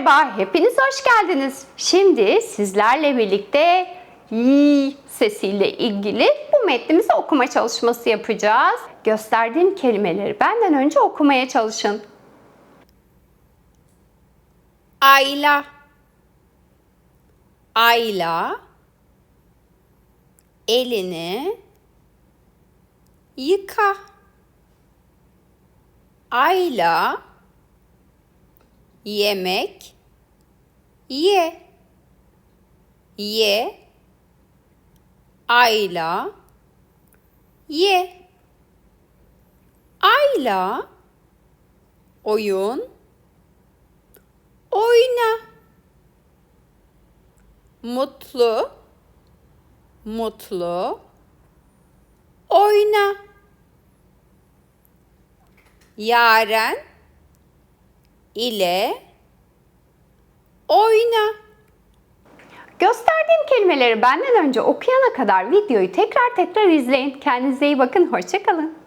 Merhaba, hepiniz hoş geldiniz. Şimdi sizlerle birlikte y sesiyle ilgili bu metnimizi okuma çalışması yapacağız. Gösterdiğim kelimeleri benden önce okumaya çalışın. Ayla Ayla elini yıka Ayla yemek. Ye. Ye. Ayla. Ye. Ayla. Oyun. Oyna. Mutlu. Mutlu. Oyna. Yaren ile oyna Gösterdiğim kelimeleri benden önce okuyana kadar videoyu tekrar tekrar izleyin. Kendinize iyi bakın, hoşçakalın.